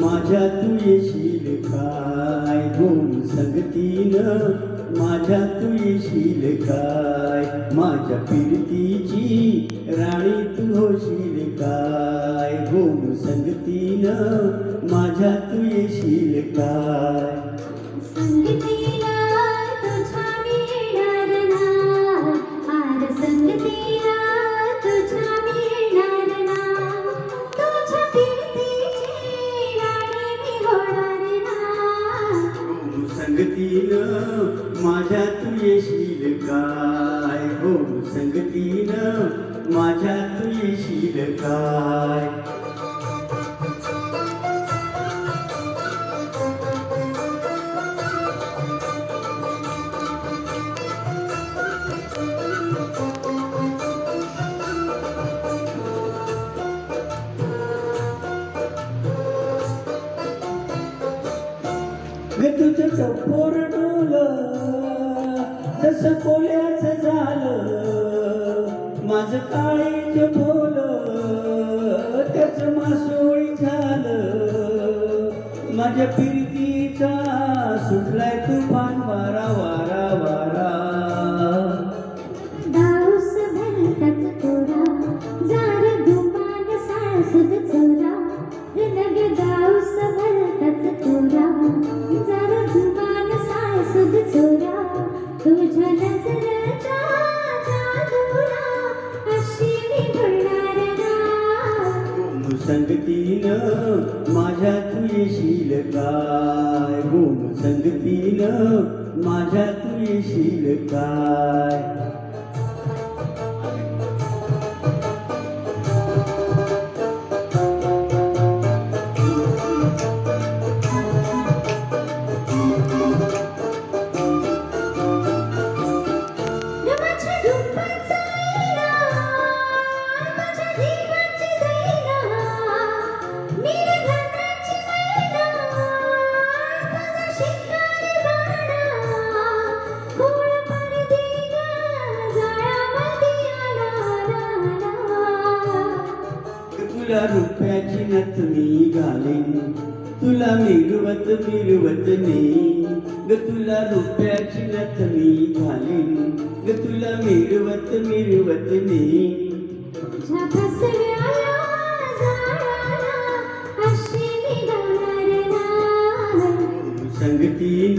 माझ्या तू येशील काय गोम संगतीनं? माझ्या तू येशील काय? माझ्या फिरतीची राणी तू होशील काय? गोम संगतीनं? माझ्या तू येशील काय? संगती गोम माझ्या तू येशील काय? हो संगतीनं माझ्या तू येशील काय? मी तुझं टपोर डोलं तसं कोल्याचं झालं माझं काळीच बोल त्याच मासोळी झालं. माझ्या फिरतीचा सुटलाय तुफान वारा संगतीन माझ्या तू येशील काय? गोम संगतीन माझ्या तू येशील काय? तुला रुपयाची नथ मी घालीन. तुला मिरवत मिरवत नाही ग तुला रुपयाची नथ मी घालीन. ग तुला मिरवत मिरवत नाही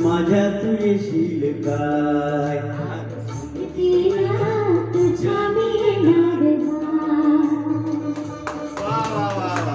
माझ्या तू येशील काय? वा वा वा वा.